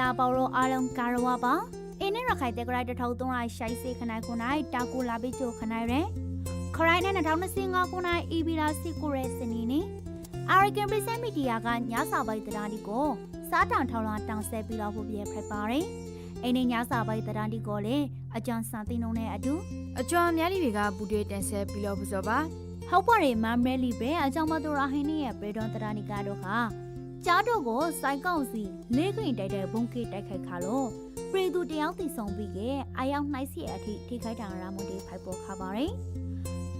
တာပေါ်ရောအားလုံးကာရဝပါအင်းနဲ့ရခိုင်တက်ကရိုက်တထောက်သုံးရိုက်ရှိုက်စေခနိုင်ခုနိုင်တာကိုလာပိချိုခနိုင်ရယ်ခရိုင်နဲ့2025ခုနိုင် EB လာစစ်ကိုရဲစနီနီ American Prison Media ကညစာပိုက်တရားဒီကိုစားတံထောင်းလာတောင်ဆက်ပြီးတော့ဖို့ပြဖိုက်ပါတယ်အိနေညစာပိုက်တရားဒီကိုလေအကြံစံသိနှုံနဲ့အတူအကျော်အများကြီးတွေကပူတွေတန်ဆက်ပြီးတော့ပူစောပါဟုတ်ပါတယ်မမ်မဲလီပဲအကြောင်းမတော်ရဟင်းရဲ့ပရေဒွန်တရားဒီကတော့ခါ ကြားတော့ကိုစိုက်ကောက်စီလေးခွင်တိုက်တဲ့ဘုံကေတိုက်ခိုက်ခါလို့ပရိသူတယောက်တည်ဆောင်ပြီးကအာယောင်နှိုက်စီအထိထိခိုက်တာရမုန်တွေဖိုက်ပေါ်ခါပါတယ်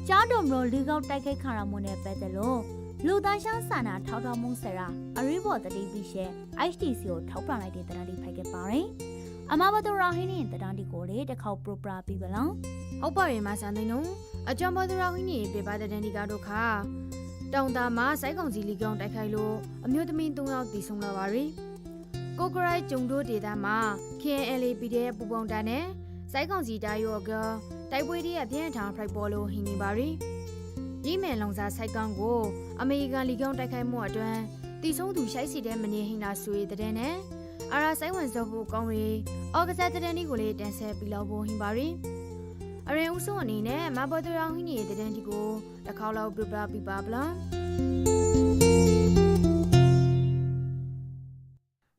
ကြားတော့မလို့လူကောက်တိုက်ခိုက်ခါရမုန်နဲ့ပတ်သက်လို့လူသားရှမ်းစာနာထောက်ထောက်မှုဆရာအရိဘော်တတိပိရှဲ HTC ကိုထောက်ပံ့လိုက်တဲ့တရားဒီဖိုက်ခဲ့ပါတယ်အမဘတော်ရဟင်းရဲ့တရားဒီကိုလေတစ်ခေါက်ပရိုပရာပြီးပါလားဟုတ်ပါရဲ့မဆန်သိန်းတို့အကျော်ဘော်သူရာဟင်းနေပြပါတဲ့တန်ဒီကတော့ခါ တောင်တာမှာစိုက်ကောင်စီလီကောင်တိုက်ခိုက်လို့အမျိုးသမီး၃ယောက်တည်ဆုံလာပါရီကိုကရိုက်ဂျုံတို့ဒေတာမှာ KNL PDF ပူပေါင်းတာနဲ့စိုက်ကောင်စီတာယောကတိုက်ပွဲတွေအပြင်းထန်ဖိုက်ပေါ်လို့ဟင်းနေပါရီရီမယ်လုံစားစိုက်ကောင်ကို အမေရိကန်လီကောင်တိုက်ခိုက်မှုအတွင်းတည်ဆုံးသူရှိုက်စီတဲ့မနေဟင်းလာဆွေတဲ့နဲ့အာရာဆိုင်ဝင်စောဖို့ကောင်းရီအော်ကစားတဲ့နေ့ကိုလေးတန်ဆက်ပြီးလောက်ဖို့ဟင်းပါရီ အရင်ဦးဆုံးအနေနဲ့မဘော်တရောင်းဟင်းနေတဲ့တန်းဒီကိုတစ်ခေါက်လောက်ပြပပြပါဗလား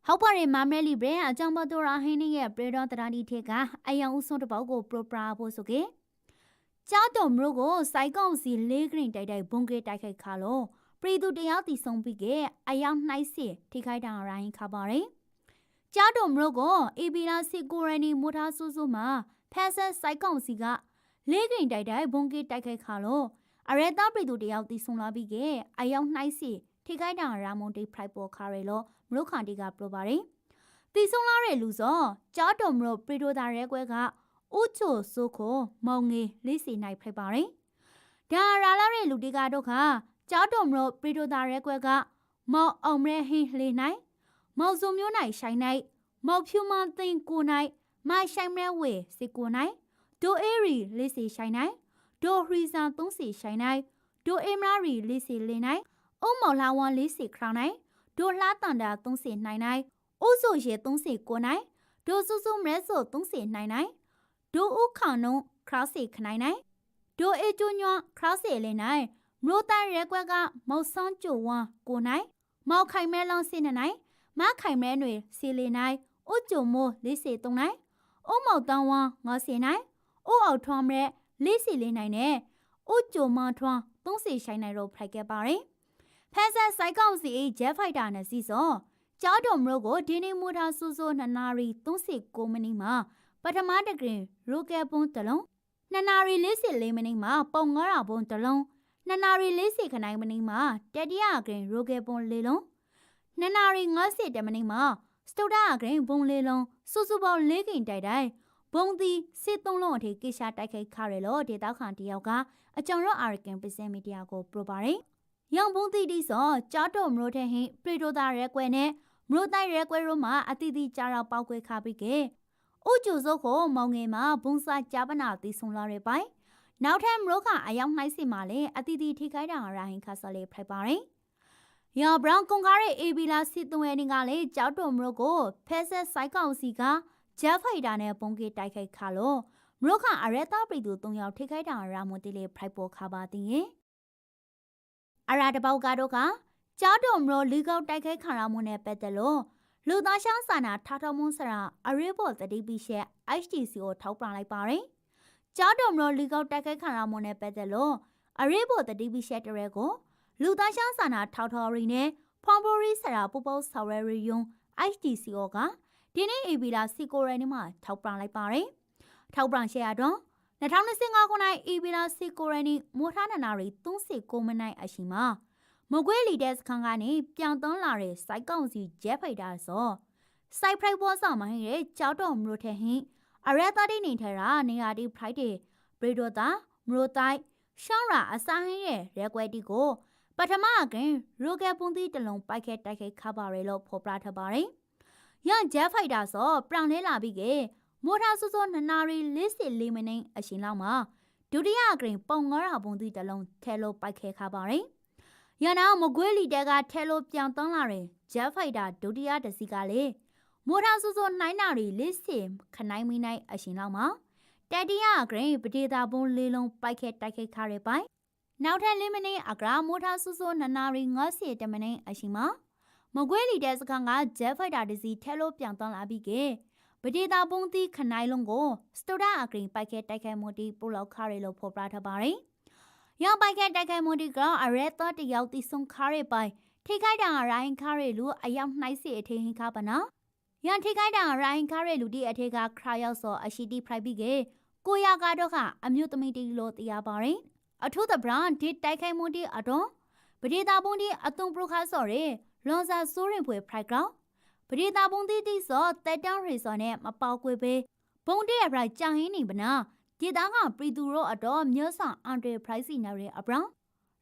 ဟုတ်ပါတယ်မမဲလီဘရန်အကြောင်းမတော်ရဟင်းရဲ့ပရေဒေါတရာဒီထေကအယံဦးဆုံးတစ်ပေါက်ကိုပရိုပရာဖို့ဆိုကေကြားတော်မလို့ကိုစိုက်ကောင်စီလေးဂရင်တိုက်တိုက်ဘုံကေတိုက်ခိုက်ခါလို့ပရိသူတရားတီဆုံးပြီးကအယောင်နှိုက်စီထိခိုက်တာရိုင်းခါပါတယ်ကြားတော်မလို့ကိုအေဘီလာစီကိုရနီမိုထားဆူဆူမှာ ဖက်ဆက်စိုက်ကောင်စီကလေးဂရင်တိုက်တိုက်ဘုံကေတိုက်ခိုက်ခါလို့အရဲသားပရိသူတရားတီဆုံးလာပြီးကအယောင်နှိုက်စီထိခိုက်တာရာမွန်တေဖရိုက်ပေါ်ခါရလို့မလို့ခန်တီကပြောပါတယ်။တီဆုံးလာတဲ့လူစောကြားတော်မလို့ပရီတိုတာရဲကွဲကအိုချိုဆိုခိုမောင်ငေလေးစီနိုင်ဖိတ်ပါတယ်။ဒါရာလာတဲ့လူတီကတော့ခါကြားတော်မလို့ပရီတိုတာရဲကွဲကမောင်အောင်မဲဟင်းလေးနိုင်မောင်စုံမျိုးနိုင်ဆိုင်နိုင်မောင်ဖြူမန်းသိန်းကိုနိုင် မိုင်ဆိုင်မဲဝေစီကိုနိုင်ဒိုအေရီလေးစီဆိုင်နိုင်ဒိုဟရီဆန်သုံးစီဆိုင်နိုင်ဒိုအေမရာရီလေးစီလေးနိုင်အုံမောင်လာဝမ်လေးစီခရောင်းနိုင်ဒိုလှတန်တာ30နိုင်နိုင်အိုးဆိုရေ30ကိုနိုင်ဒိုဆူဆူမရဲဆို30နိုင်နိုင်ဒိုဥခေါနုံခရောက်စီခနိုင်နိုင်ဒိုအေကျူညွန်ခရောက်စီလေးနိုင်မလို့တန်ရဲကွက်ကမောက်ဆန်းကျိုဝမ်ကိုနိုင်မောက်ခိုင်မဲလောင်းစင်းနိုင်မခိုင်မဲနွေစီလေးနိုင်အိုကျိုမိုးလေးစီ3နိုင် အိုမောက်တန်ဝမ်ငါစီနိုင်အိုအောက်ထွမ်းရဲလေးစီလေးနိုင်နဲ့အိုကျိုမထွန်း30ဆိုင်နိုင်တော့ဖိုက်ခဲ့ပါတယ်ဖန်ဆန်စိုက်ကောက်စီဂျက်ဖိုက်တာနဲ့စီစောကြားတော်မလို့ကိုဒီနေ့မူထားဆူဆူနှစ်နာရီ36မိနစ်မှာပထမတကရင်ရိုကယ်ပွန်းတစ်လုံးနှစ်နာရီ44မိနစ်မှာပုံငါးရာပွန်းတစ်လုံးနှစ်နာရီ40ခနိုင်မိနစ်မှာတတိယကရင်ရိုကယ်ပွန်းလေးလုံးနှစ်နာရီ50မိနစ်မှာ စတူဒါကရင်ဘုံလေးလုံးစူစူပေါင်း၄ကင်တိုက်တိုက်ဘုံသည်စစ်သုံးလုံးအထိကိရှာတိုက်ခိုက်ခရလို့ဒေတာခန်တယောက်ကအကြောင်ရောအာရကန်ပစ္စည်းမီဒီယာကိုပရိုပါတယ်ရောင်ဘုံတီတီစောကြားတော်မလို့တဲ့ဟင်ပရီတိုတာရဲကွဲနဲ့မလို့တိုင်ရဲကွဲတို့မှာအတီတီကြားတော့ပောက်ကွဲခါပြီးကဲအိုကျိုစုပ်ကိုမောင်ငယ်မှာဘုံစာကြားပနာတီဆုံးလာရပိုင်နောက်ထပ်မလို့ကအယောင်နှိုက်စီမှာလေအတီတီထိခိုက်တာရာဟင်ခါဆလေးဖိုက်ပါတယ် ရောင်ဘရောင်ကွန်ကားရဲ့အေဘီလာစစ်သွဲနေကလေကြောက်တော်မလို့ကိုဖဲဆက်ဆိုင်ကောင်စီကဂျက်ဖိုက်တာနဲ့ပုံကေတိုက်ခိုက်ခါလို့မလို့ကအရဲတာပရီတူ၃ယောက်ထိခိုက်တာရာမွန်တီလေးဖိုက်ပေါ်ခါပါတင်ရဲ့အရာတပေါက်ကတော့ကကြားတော်မလို့လူကောက်တိုက်ခိုက်ခါရမှုနဲ့ပတ်သက်လို့လူသားရှောင်းစာနာထားထောက်မှုဆရာအရေဘော်တတိပိရှက် HTC ကိုထောက်ပြလိုက်ပါတယ်။ကြားတော်မလို့လူကောက်တိုက်ခိုက်ခါရမှုနဲ့ပတ်သက်လို့အရေဘော်တတိပိရှက်တရဲကို လူသားရှောင်းစာနာထောက်ထော်ရီနဲ့ဖွန်ပိုရီဆရာပူပေါဆော်ရရီယွန် HTC ကဒီနေ့ AB လာစီကိုရဲနေမှာထောက်ပြလိုက်ပါတယ်။ထောက်ပြရှယ်ရတော့2025ခုနှစ်ဧပြီလ10ကိုရနီမိုထားနနာရီ39မိနစ်အရှိမှာမကွေးလီတဲ့စခန်းကနေပြောင်းသွန်းလာတဲ့စိုက်ကောင်စီဂျက်ဖိုက်တာဆိုစိုက်ဖရိုက်ဘောဆောင်မဟင်းရဲ့ကြောက်တော်မလို့တဲ့ဟင်းအရက်သားတိနေထရာနေရာဒီဖရိုက်တဲ့ဘရီဒိုတာမလို့တိုင်းရှောင်းရာအစာဟင်းရဲ့ရက်ွက်တီကို ပထမကင်ရိုကယ်ပွန်သီးတလုံးပိုက်ခဲတိုက်ခဲခါပါရဲလို့ဖော်ပြထားပါတယ်။ရန်ဂျက်ဖိုက်တာဆိုပရောင်လဲလာပြီးကမိုထာဆူဆူနနာရီ44မိနစ်အရှင်လောက်မှာဒုတိယဂရင်ပုံငါးရာပုံသီးတစ်လုံးထဲလို့ပိုက်ခဲခါပါတယ်။ရန်နာမကွေးလီတဲကထဲလို့ပြောင်းသွန်းလာတဲ့ဂျက်ဖိုက်တာဒုတိယတစီကလေမိုးထားဆူဆူနှိုင်းနာရီလေးစင်ခနိုင်မီနိုင်အရှင်လောက်မှာတတိယဂရိပဒေတာဘုံလေးလုံးပိုက်ခဲတိုက်ခိုက်ခရပိုင် နောက်ထပ်လေးမိနစ်အကရာမိုးထားဆူဆူနနာရီ90တမနိအရှင်မှာမကွေးလီတဲ့စခန်းကဂျက်ဖိုက်တာတစီထဲလို့ပြောင်းသွားလာပြီးကပဒေတာဘုံသီးခနိုင်လုံးကိုစတိုဒါအဂရိပိုက်ခဲတိုက်ခိုက်မှုတီပို့လောက်ခရလို့ဖော်ပြထားပါတယ်။ရောက်ပိုက်ခဲတိုက်ခိုက်မှုတီကအရဲတော်တယောက်တီဆုံခရပိုင်ထိခိုက်တာရိုင်းခရလူအယောက်နှိုက်စီအထင်းဟင်ခပါနာ။ရန်ထိခိုက်တာရိုင်းခရလူတီအထေကခရရောက်စောအရှိတီဖရိုက်ပြီးကကိုရကတော့ကအမျိုးသမီးတီလို့တရားပါတယ်။ အထူးသဖြင့်ဒီတိုက်ခိုက်မှုတီအတော့ပဒေတာဘုံတီအတုံပရခါစော်ရဲလွန်စာဆိုးရင်ဖွေဖရိုက်ကောင်ပရိသဘုံတိတိစောတက်တောင်းရေစောနဲ့မပေါကွေပဲဘုံတရပရိုက်ကြာဟင်းနေပနာဒေတာကပရီသူရောအတော်မြို့ဆောင်အန်ဒရီပရိုက်စီနာရီအပရောင်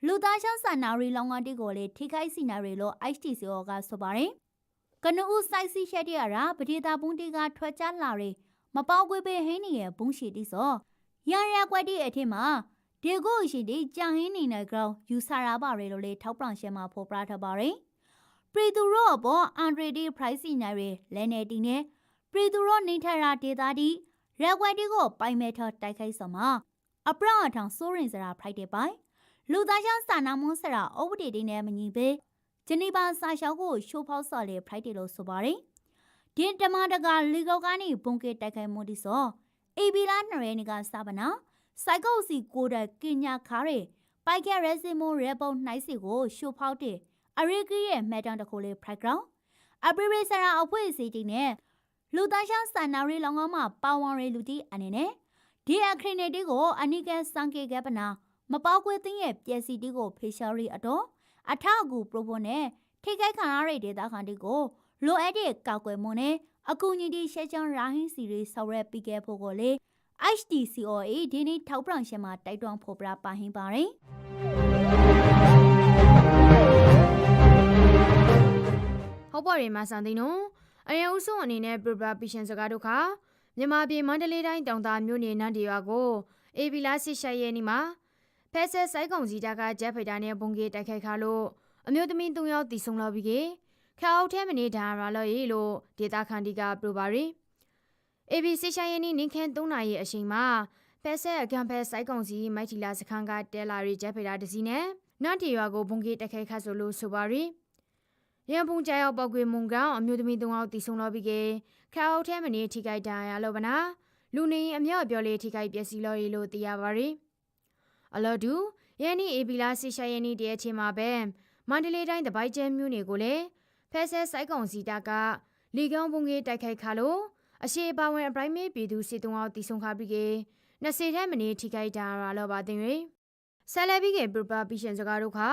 လူသားရှောင်းဆန်နာရီလောင်ကတိကိုလေထိခိုက်စီနာရီလို့ HTCO ကဆိုပါတယ်ကနဦးစိုက်စီရှက်တရရာပရိသဘုံတိကထွက်ကြလာရီမပေါကွေပဲဟင်းနေရဲ့ဘုံရှိတိစောရရကွက်တိအထင်မှာ ဒေကိုရှိတိကြာဟင်းနေတဲ့ကောင်ယူဆရာပါရီလို့လေထောက်ပံ့ရှဲမှာဖော်ပြထားပါတယ်ပရီသူရောပေါ်အန်ဒရီဒီပရိုက်စီနာရီလဲနေတီနဲ့ပရီသူရောနေထရာဒေတာဒီရက်ဝက်တီကိုပိုင်မဲထတိုက်ခိုက်စမှာအပရအထောင်စိုးရင်စရာဖရိုက်တဲ့ပိုင်လူသားချောင်းစာနာမွန်းစရာဥပဒေတွေနဲ့မညီပဲဂျနီဗာစာရှောက်ကိုရှိုးဖောက်စော်လေဖရိုက်တယ်လို့ဆိုပါတယ်ဒီတမတကလီကောက်ကနေဘုံကေတိုက်ခိုက်မှုဒီဆိုအေဘီလာနှရဲနေကစပနာ စိုက်ကုတ်စီကိုတဲ့ကင်ညာခါရဲပိုက်ခဲရဲစင်မိုရဲပုံနှိုက်စီကိုရှိုးဖောက်တဲ့အရိကီရဲ့မှတ်တမ်းတစ်ခုလေး background အပရိစရာအဖွဲ့အစည်းတီနဲ့လူသားရှောင်းစံနာရီလောင်ကောင်းမှာပါဝင်ရလူတီအနေနဲ့ဒီအခရီးနေတီကိုအနိကစံကေကပနာမပေါကွေးသိရဲ့ပျက်စီတီကိုဖေရှာရီအတော့အထအကူပရိုပိုနဲ့ထိခိုက်ခံရတဲ့ဒေတာခံတီကိုလိုအပ်တဲ့ကောက်ွယ်မှုနဲ့အကူအညီတီရှဲချောင်းရာဟင်းစီရီဆောက်ရက်ပြီးခဲ့ဖို့ကိုလေ HDCOA ဒီနေ့ထောက်ပံ့ရှင်မှာတိုက်တွန်းဖော်ပြပါဟင်းပါတယ်ဟုတ်ပါရဲ့မဆန်သိန်းနော်အရင်ဦးဆုံးအနေနဲ့ပရပပီရှင်စကားတို့ခါမြန်မာပြည်မန္တလေးတိုင်းတောင်သာမြို့နယ်နန်းဒီရွာကိုအေဗီလာစစ်ရှိုက်ရဲ့နီမှာဖက်ဆက်ဆိုင်ကောင်စီတာကဂျက်ဖိုက်တာနဲ့ဘုံကြီးတိုက်ခိုက်ခါလို့အမျိုးသမီး၃ယောက်တည်ဆုံလာပြီးကေခါအောက်ထဲမနေတာရာလို့ရေလို့ဒေတာခန်ဒီကပရပါရီ အေဗီစစ်ရှိုက်ရဲ့နီနင်းခင်း၃နာရီအချိန်မှာဖက်ဆက်အကံဖက်ဆိုင်ကောင်စီမိုက်တီလာစခန်းကတဲလာရီဂျက်ဖိုက်တာတစီနဲ့နန်းဒီရွာကိုဘုံကြီးတိုက်ခိုက်ခါဆိုလို့ဆိုပါရီရန်ပုံကြရောက်ပောက်ကွေမုံကောင်အမျိုးသမီးသုံးယောက်တည်ဆုံတော့ပြီးကေခါအောက်ထဲမနေထိခိုက်တာရလို့ဗနာလူနေအမြော့ပြောလေးထိခိုက်ပျက်စီးလို့ရလို့သိရပါရီအလော်ဒူယန်နီအေဘီလာဆီရှာယန်နီတရဲ့ချင်းမှာပဲမန္တလေးတိုင်းတပိုက်ကျဲမြို့နယ်ကိုလည်းဖဲဆဲစိုက်ကောင်စီတာကလီကောင်ပုံကြီးတိုက်ခိုက်ခါလို့ အရှိပါဝင်အပရိုင်မေပြည်သူစီတုံအောင်တည်ဆုံခါပြီးကေနှစ်စီထဲမနေထိခိုက်တာရလို့ပါတင်ရဆယ်လဘီကေပရပပီရှင်စကားတို့ခါ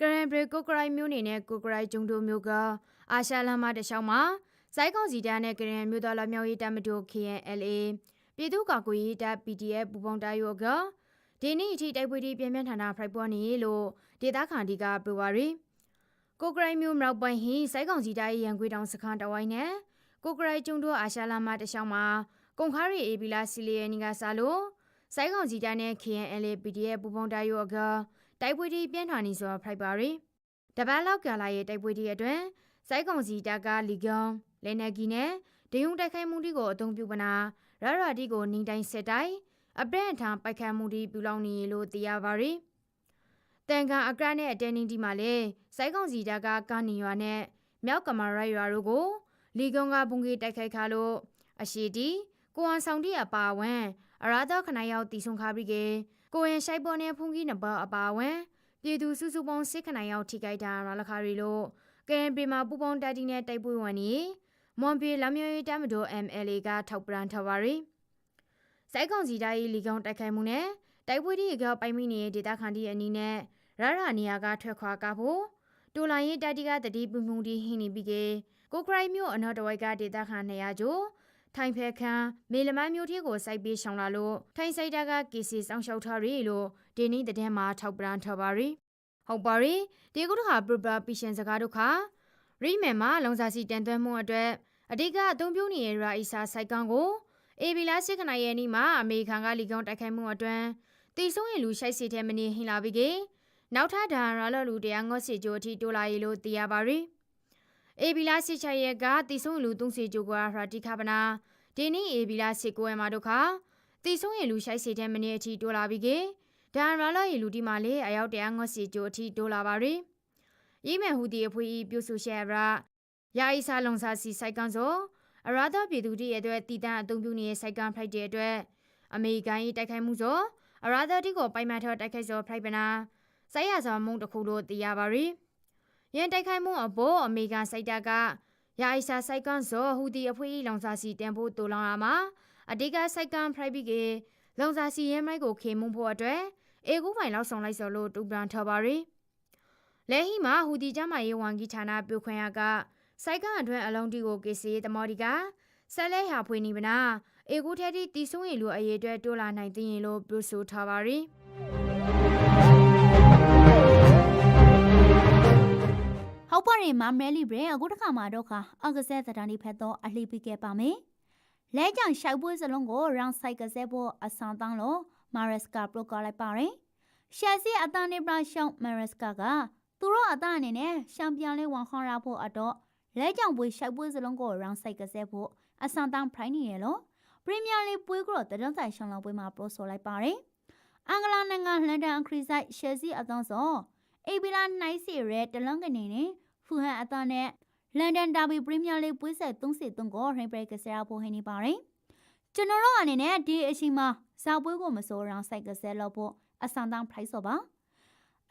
ကရန်ဘရကိုကရိုင်မျိုးနေနဲ့ကိုကရိုင်ဂျုံတို့မျိုးကအာရှလမ်းမတလျှောက်မှာစိုက်ကောင်စီတန်းနဲ့ကရန်မျိုးသားလမြောက်ရေးတမတို KNLA ပြည်သူ့ကာကွယ်ရေးတပ် PDF ပူပေါင်းတပ်ရောကဒီနေ့အထိတိုက်ပွဲတွေပြင်းပြင်းထန်ထန်ဖိုက်ပွားနေလို့ဒေသခံတွေကပြောပါရီကိုကရိုင်မျိုးမြောက်ပိုင်းဟိစိုက်ကောင်စီတပ်ရဲ့ရန်ကွေးတောင်စခန်းတဝိုင်းနဲ့ ကိုကရိုင်ကျုံတို့အာရှလမ်းမတလျှောက်မှာကုန်ခါရီအေဘီလာစီလီယနီကစားလို့စိုက်ကောင်စီတပ်နဲ့ KNLA PDF ပူပေါင်းတပ်ရောကတိုက်ပွဲတွေပြင်းထန်နေစွာဖိုက်ပါရီတပတ်လောက်ကလာရဲ့တိုက်ပွဲတွေအတွင်းစိုက်ကောင်စီတပ်ကလီဂွန်လဲနဂီနဲ့ဒယုံတိုက်ခိုက်မှုတွေကိုအုံပြုပနာရရတီကိုနှိမ်တိုင်းဆက်တိုင်းအပရန်ထံပိုက်ခတ်မှုတွေပြုလုပ်နေလို့သိရပါရီတန်ကန်အကရနဲ့အတဲနင်းဒီမှာလေစိုက်ကောင်စီတပ်ကကာနီရွာနဲ့မြောက်ကမာရရွာတို့ကို လီဂွန်ကဘုံကြီးတိုက်ခိုက်ခါလို့အရှိတီကိုဝန်ဆောင်တီအပါဝံအရာတော့ခဏရောက်တီဆုံခါပြီးကေကိုရင်ရှိုက်ပေါ်နဲ့ဖုန်ကြီးနဘအပါဝံပြည်သူစုစုပေါင်းစစ်ခဏရောက်ထိခိုက်တာရလခါရီလို့ကရင်ပြည်မှာပူပေါင်းတက်တီနဲ့တိုက်ပွဲဝင်နေမွန်ပြည်လမျိုးရေးတမတော် MLA ကထောက်ပံ့ထားပါရီစိုက်ကောင်စီတိုင်းလီကောင်တိုက်ခိုက်မှုနဲ့တိုက်ပွဲဒီကပိုင်မိနေတဲ့ဒေတာခန်ဒီအနီးနဲ့ရရနေရာကထွက်ခွာကားဖို့တူလိုင်းရေးတက်တီကတတိပမှုဒီဟင်းနေပြီးကေ ကိုကရိုင်မျိုးအနောက်တဝိုက်ကဒေတာခန်200ကျော်ထိုင်ဖဲခန်းမေလမန်းမျိုးထီကိုစိုက်ပေးရှောင်လာလို့ထိုင်ဆိုင်တာကကေစီစောင်းရှောက်ထားရီလို့ဒီနေ့တဲ့မှာထောက်ပံ့ထားပါရီဟုတ်ပါရီဒီကုတခါပရပပီရှင်စကားတို့ခါရိမယ်မှာလုံစာစီတန်သွဲမှုအတွက်အဓိကအသုံးပြုနေတဲ့ရာအီစာစိုက်ကောင်ကိုအေဘီလာစစ်ခနိုင်ရဲ့နီမှာအမေရိကန်ကလီကောင်တိုက်ခိုက်မှုအတွင်းတီဆုံးရင်လူရှိုက်စီတဲ့မနေဟင်လာပြီးကေနောက်ထပ်ဒါရာလော်လူတရားငေါ့စီဂျိုအထိတိုးလာရီလို့သိရပါရီ အေဘီလာစစ်ချရဲကတီဆုံလူသုံးစီဂျိုကွာရာတီခပနာဒီနီအေဘီလာစစ်ကိုဲမှာတို့ခါတီဆုံရလူရှိုက်စီတဲ့မနေ့အထိတိုးလာပြီကေဒါရလာရလူဒီမာလေအယောက်တရာငေါစီဂျိုအထိတိုးလာပါရီဤမဲ့ဟူဒီအဖွေးပြုစုရှဲရာယာအီစာလုံစာစီစိုက်ကန်စောအရာဒပြည်သူတရဲ့အတွက်တည်တံ့အသုံးပြုနေတဲ့စိုက်ကန်ဖလိုက်တဲ့အတွက်အမေရိကန်၏တိုက်ခိုက်မှုစောအရာဒတီကိုပိုင်မတ်ထော်တိုက်ခိုက်စောဖလိုက်ပနာစိုက်ရစွာမုံတစ်ခုလို့သိရပါရီ ရန်တိုက်ခိုက်မှုအပေါ်အမေရိကန်စိုက်တာကယာအီစာစိုက်ကန်စောဟူဒီအဖွေးလုံစာစီတန်ဖို့တိုးလောင်လာမှာအတိကစိုက်ကန်ဖလိုက်ပြီးကလုံစာစီရဲမိုက်ကိုခေမှုဖို့အတွက်အေကူပိုင်လောက်ဆောင်လိုက်စောလို့တူပန်ထော်ပါရီလဲဟီမှာဟူဒီကျမရေးဝန်ကြီးဌာနပြုခွင့်ရကစိုက်ကန်အတွင်းအလုံးတီကိုကေစီတမော်ဒီကဆက်လဲဟာဖွေနေပနာအေကူထဲတီတီဆုံရီလူအရေးအတွက်တိုးလာနိုင်သိရင်လို့ပြောဆိုထားပါရီ ပါရဲ့မမဲလီဘရအခုတစ်ခါမှာတော့ခါအကစဲတတန်ဒီဖက်တော့အလှပြခဲ့ပါမယ်လဲကြောင်ရှောက်ပွဲစလုံးကိုရောင်းဆိုင်ကစဲဖို့အဆောင်တောင်းလို့မာရက်စကပရိုကလိုက်ပါရင်ရှက်စီအတန်နေပရာရှောင်းမာရက်စကကသူတို့အတန်အနေနဲ့ရှမ်ပီယံလေးဝန်ခေါ်ရဖို့အတော့လဲကြောင်ပွဲရှောက်ပွဲစလုံးကိုရောင်းဆိုင်ကစဲဖို့အဆောင်တောင်းဖိုင်နေရလို့ပရီးမီယာလိပွဲကိုတရန်ဆိုင်ရှောင်းလောက်ပွဲမှာပရိုဆိုလိုက်ပါတယ်အင်္ဂလန်နိုင်ငံလန်ဒန်အခရီးဆိုင်ရှယ်စီအတန်းစောအေဘီလာနိုင်စီရဲတလန်ကနေနဲ့ ဖူဟန်အတန်းနဲ့လန်ဒန်ဒါဘီပရီးမီယာလိပွဲဆက်33ကိုရင်ဘရိတ်ကစားဖို့ဟင်းနေပါတယ်ကျွန်တော်တို့အနေနဲ့ဒီအချိန်မှာဇာပွဲကိုမစိုးရောင်းဆိုင်ကစားလို့ဖို့အဆောင်တောင်း price ဆိုပါ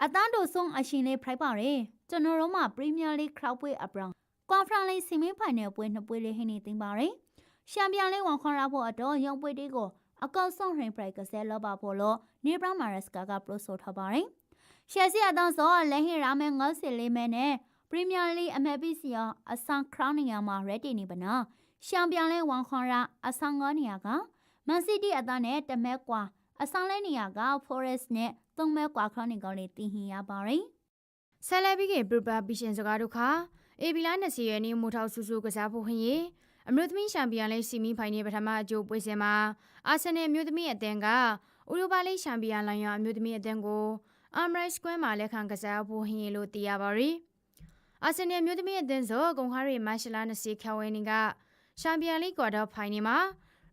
အတန်းတို့ဆုံးအရှင်လေး price ပါတယ်ကျွန်တော်တို့မှာ Premier League crowd ပွဲအပရောင် Conference League semi final ပွဲနှစ်ပွဲလေးဟင်းနေသိမ်းပါတယ်ရှမ်ပီယံလိဝန်ခွန်ရဖို့အတော့ရုံပွဲတေးကိုအကောက်ဆုံးရင် price ကစားလို့ပါဖို့လို့နေဘရမာရက်စကာကပရိုဆိုထားပါတယ်ရှယ်စီအတန်းစောလဲဟင်ရာမဲ94မဲနဲ့ပ ရီးမီယာလိအမက်ပီစီယာအဆန်ခရောင်းနေရမှာရက်တီနေပနာရှမ်ပီယံလိဝန်ခွန်ရအဆန်9နေရကမန်စီးတီးအတန်းနဲ့တမဲကွာအဆောင်လဲနေရက Forest နဲ့သုံးမဲကွာခရောနီကောလေးတင်ဟင်ရပါရင်ဆယ်လက်ပြီးကပရပပီရှင်စကားတို့ခါအေဘီလာ20ရဲ့နေမိုထောက်ဆူဆူကစားဖို့ဟင်ရေအမျိုးသမီးချန်ပီယံလိစီမီဖိုင်နယ်ပထမအကျိုးပွဲစဉ်မှာအာဆင်နယ်အမျိုးသမီးအသင်းကဥရောပလိချန်ပီယံလိုင်ယာအမျိုးသမီးအသင်းကိုအမ်ရိုက်စကွဲမှာလက်ခံကစားဖို့ဟင်ရေလို့သိရပါရီ အာဆင်နယ်အမျိုးသမီးအသင်းဆိုဂုံခါရီမတ်ရှလာ20ခဝဲနေကချန်ပီယံလိကွာတာဖိုင်နယ်မှာ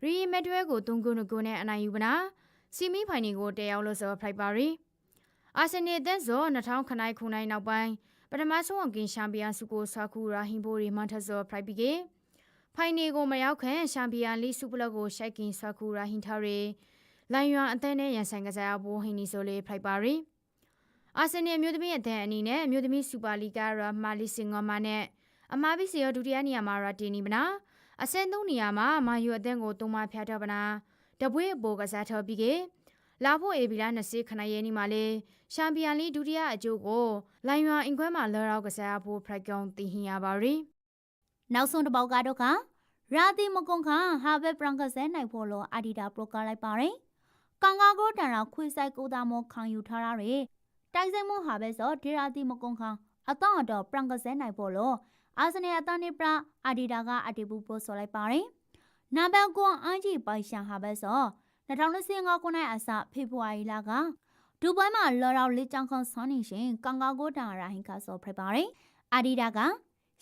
ရီမက်ဒွဲကို3ဂိုး2ဂိုးနဲ့အနိုင်ယူပနာစီမီဖိုင်နယ်ကိုတက်ရောက်လို့ဆိုဖိုက်ပါရီအာဆင်နယ်အသင်းဆို2000ခနိုင်ခုနိုင်နောက်ပိုင်းပထမဆုံးအကင်ချန်ပီယံစုကိုဆာကူရာဟင်ဘိုရီမန်ထဆောဖရိုက်ပီကေဖိုင်နယ်ကိုမရောက်ခင်ချန်ပီယံလိစုပလက်ကိုရှိုက်ကင်ဆာကူရာဟင်ထားရီလိုင်ယွမ်အသင်းနဲ့ရန်ဆိုင်ကစားဖို့ဟင်နီဆိုလေးဖရိုက်ပါရီ အာဆင်နယ်မျိုးသမီးအသင်းအနေနဲ့မျိုးသမီးစူပါလီဂါရာမာလီစင်ငေါမာနဲ့အမာဘီစီယောဒုတိယနေရာမှာရာတီနီမနာအဆင့်သုံးနေရာမှာမာယူအသင်းကိုတုံးမဖျားတော့ပနာတပွေးအပေါ်ကစားထော်ပြီးကေလာဖို့အေဘီလာ20ခဏရဲနီမှာလေချန်ပီယံလိဒုတိယအကျိုးကိုလိုင်ယွမ်အင်ခွဲမှာလော်ရောက်ကစားဖို့ဖရိုက်ကောင်တင်ဟင်ရပါရီနောက်ဆုံးတစ်ပေါက်ကတော့ကရာသီမကွန်ခါဟာဘက်ပရန်ကဆဲနိုင်ဖို့လို့အာဒီတာပရိုကလိုက်ပါတယ်။ကောင်ကာကိုတန်ရာခွေဆိုင်ကိုတာမောခံယူထားရတဲ့ တိုက်ဆိုင်မဟာဘက်ဆိုဒီရာသီမကွန်ခါအတော့အတော့ပရန်ကဆဲနိုင်ဖို့လို့အာဆနယ်အတန်းနေပရာအာဒီတာကအတီဘူးပရိုဆိုလိုက်ပါတယ်။နံပါတ်ကွန်အန်ဂျီပိုင်ရှာဟာဘက်ဆို2025ခုနှစ်အစဖေဖော်ဝါရီလကဒူဘိုင်းမှာလော်ရော်လေးချောင်းခန့်ဆောင်းနေရှင်ကောင်ကာကိုတန်ရာဟင်ကဆိုဖိပါတယ်။အာဒီတာက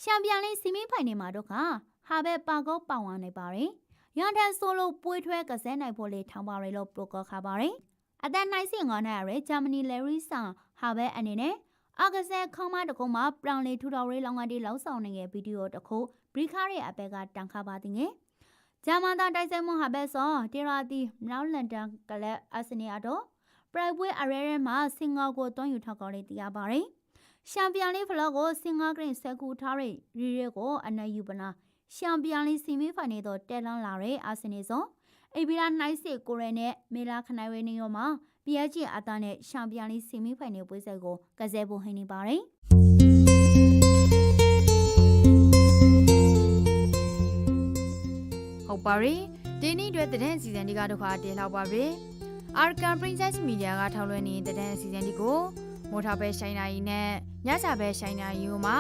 ရှမ်ပီယံလိစီမီဖိုင်နေမှာတော့ခါဟာဘက်ပါကောပါဝါနေပါတယ်။ရန်တန်ဆိုလိုပွေးထွဲကစဲနိုင်ဖို့လေထောင်ပါရလို့ပရိုကောခါပါတယ်။ အသက်နိုင်စင်ငေါနိုင်ရဂျာမနီလယ်ရီဆန်ဟာဘက်အနေနဲ့အကစဲခေါမတကုံမှာပရောင်လေးထူတော်ရေးလောင်းကတိလောက်ဆောင်နေတဲ့ဗီဒီယိုတစ်ခုဘရီခါရဲ့အပက်ကတန်ခါပါတင်ငယ်။ဂျာမန်သားတိုက်ဆိုင်မှုဟာဘက်ဆိုတီရာတီနောက်လန်ဒန်ကလပ်အစနီယာတော့ပရိုက်ပွဲအရဲရဲမှာစင်ကာကိုတွန်းယူထောက်ကောင်းလေးတရားပါတယ်။ရှမ်ပီယံလိဖလော့ကိုစင်ကာဂရင်းဆက်ကူထားတဲ့ရီရဲကိုအနက်ယူပနာရှမ်ပီယံလိစီမီဖိုင်နေတော့တဲလန်းလာတဲ့အာဆင်နီဆို အေဘီလာနိုင်စစ်ကိုရဲနဲ့မေလာခနိုင်ဝဲနေရောမှာပြည့်ကျအသားနဲ့ရှမ်ပီယံလိစီမီဖိုင်နေပွဲဆက်ကိုကစားဖို့ဟင်းနေပါတယ်ဟုတ်ပါရီဒီနေ့အတွက်တဲ့စီဇန်ဒီကတော့ခါတင်လောက်ပါပြီ Arkan Princess Media ကထောက်လွှင့်နေတဲ့တဲ့စီဇန်ဒီကိုမိုးထားပဲရှိုင်းနိုင်နဲ့ညစာပဲရှိုင်းနိုင်ယူမှာ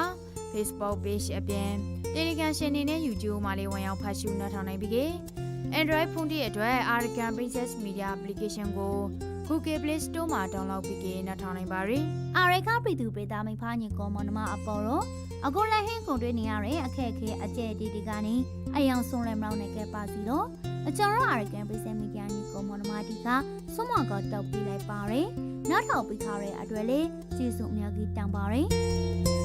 Facebook page အပြင် Telegram ရှင်နေနဲ့ YouTube မှာလေးဝင်ရောက်ဖတ်ရှုနှထောင်နိုင်ပြီ။ Android ဖုန်းတွေအတွက် Arkan Princess Media application ကို Google Play Store မှာ download ပြီးကြနားထောင်နိုင်ပါရယ်အာရခပြည်သူပြည်သားမိဖားညီကောမွန်နမအပေါ်တော့အခုလည်းဟင်းကုန်တွေနေရတဲ့အခက်အခဲအကျဲတီတီကနေအယောင်ဆုံးလဲမလောက်နိုင်ခဲ့ပါစီလို့အကျော်ရအာရကန်ပြည်စင်မီဒီယာညီကောမွန်နမတီကစွမကောတောက်ပြလိုက်ပါရယ်နောက်ထောက်ပြီးခါတဲ့အတွက်လေကျေးဇူးအများကြီးတောင်းပါရယ်